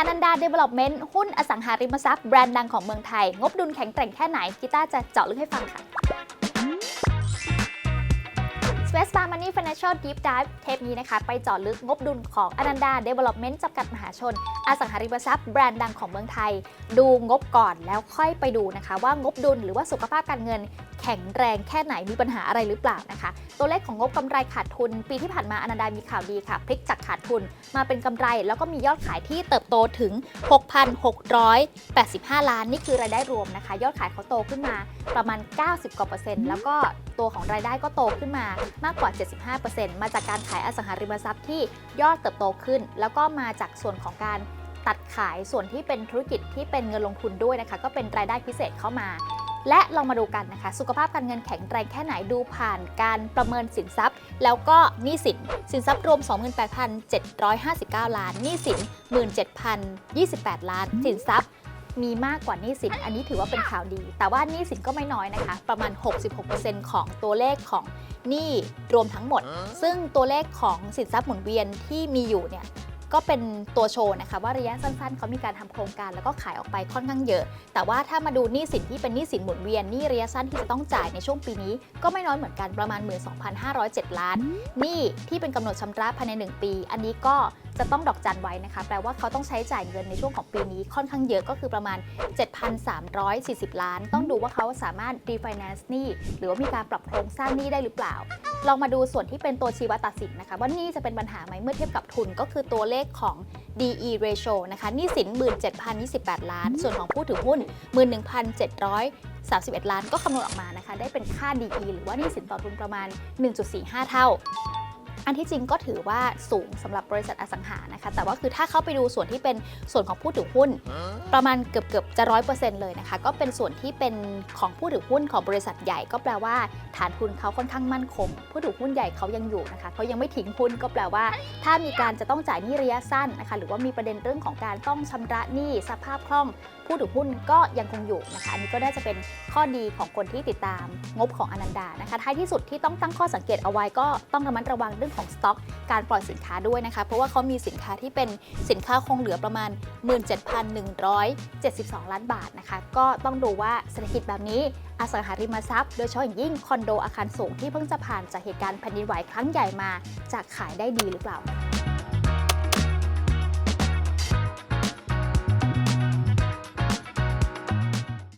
อนันดาเดเวล็อปเมนต์หุ้นอสังหาริมทรัพย์แบรนด์ดังของเมืองไทย งบดุลแข็งแกร่งแค่ไหนกีตาร์จะเจาะลึกให้ฟังค่ะ s p a c e Star Money Financial Deep Dive เทปนี้นะคะ ไปเจาะลึกงบดุลของอนันดา Development จำกัดมหาชน อสังหาริมทรัพย์แบรนด์ดังของเมืองไทย ดูงบก่อนแล้วค่อยไปดูนะคะ ว่างบดุลหรือว่าสุขภาพการเงิน แข็งแรงแค่ไหนมีปัญหาอะไรหรือเปล่านะคะ ตัวเลขของงบกำไรขาดทุน ปีที่ผ่านมาอนันดามีข่าวดีค่ะพลิกจากขาดทุนมาเป็นกำไร แล้วก็มียอดขายที่เติบโตถึง 6,685 ล้าน นี่คือรายได้รวมนะคะ ยอดขายเขาโตขึ้นมาประมาณ 90กว่าเปอร์เซ็นต์แล้วก็ตัวของรายได้ก็โตขึ้นมามากกว่า 75%มาจากการขายอสังหาริมทรัพย์ที่ยอดเติบโตขึ้น แล้วก็มาจากส่วนของการตัดขายส่วนที่เป็นธุรกิจที่เป็นเงินลงทุนด้วยนะคะ ก็เป็นรายได้พิเศษเข้ามา และลองมาดูกันนะคะ สุขภาพการเงินแข็งแรงแค่ไหนดูผ่านการประเมินสินทรัพย์ แล้วก็หนี้สิน สินทรัพย์รวม 28,759 ล้านหนี้สิน 17,028 ล้าน สินทรัพย์มีมากกว่านี้สิน อันนี้ถือว่าเป็นข่าวดี แต่ว่านี้สินก็ไม่น้อยนะคะ ประมาณ 66%ของตัวเลขของหนี้รวมทั้งหมด ซึ่งตัวเลขของสินทรัพย์หมุนเวียนที่มีอยู่เนี่ย ก็เป็นตัวโชว์นะคะว่าระยะสั้นๆเขามีการทำโครงการแล้วก็ขายออกไปค่อนข้างเยอะ แต่ว่าถ้ามาดูหนี้สินที่เป็นหนี้สินหมุนเวียนหนี้ระยะสั้นที่จะต้องจ่ายในช่วงปีนี้ ก็ไม่น้อยเหมือนกันประมาณ 12,507 ล้านหนี้ที่เป็นกำหนดชำระภายใน 1 ปี อันนี้ก็จะต้องดอกจันไว้นะคะ แปลว่าเขาต้องใช้จ่ายเงินในช่วงของปีนี้ค่อนข้างเยอะก็คือประมาณ 7,340 ล้าน ต้องดูว่าเขาสามารถ refinance หนี้หรือว่ามีการปรับโครงสร้างหนี้ได้หรือเปล่า ลองมาดูส่วนที่เป็นตัวชี้วัดตัดสินนะคะ ว่านี่จะเป็นปัญหาไหมเมื่อเทียบกับทุนก็คือตัวเลขของ DE ratio นะคะหนี้สิน 17,028 ล้าน ส่วนของผู้ถือหุ้น 11,731 ล้าน ก็คำนวณออกมานะคะ ได้เป็นค่า DE หรือว่าหนี้สินต่อทุนประมาณ 1.45 เท่า อันที่จริงก็ถือว่าสูงสำหรับบริษัทอสังหานะคะ แต่ว่าคือถ้าเข้าไปดูส่วนที่เป็นส่วนของผู้ถือหุ้น ประมาณเกือบเกือบๆจะร้อยเปอร์เซ็นต์เลยนะคะ ก็เป็นส่วนที่เป็นของผู้ถือหุ้นของบริษัทใหญ่ก็แปลว่า ฐานทุนเขาค่อนข้างมั่นคง ผู้ถือหุ้นใหญ่เขายังอยู่นะคะเขายังไม่ทิ้งหุ้นก็แปลว่า ถ้ามีการจะต้องจ่ายหนี้ระยะสั้นนะคะ หรือว่ามีประเด็นเรื่องของการต้องชำระหนี้สภาพคล่องผู้ถือหุ้นก็ยังคงอยู่นะคะ อันนี้ก็น่าจะเป็นข้อดีของคนที่ติดตามงบของอนันดานะคะ ท้ายที่สุดที่ต้องตั้งข้อสังเกตเอาไว้ก็ต้องระมัดระวังเรื่องของสต็อก การปล่อยสินค้าด้วยนะคะ เพราะว่าเขามีสินค้าที่เป็นสินค้าคงเหลือประมาณ 17,172 ล้านบาทนะคะ ก็ต้องดูว่าเศรษฐกิจแบบนี้อสังหาริมทรัพย์โดยเฉพาะอย่างยิ่งคอนโดอาคารสูงที่เพิ่งจะผ่านจากเหตุการณ์แผ่นดินไหวครั้งใหญ่มาจะขายได้ดีหรือเปล่า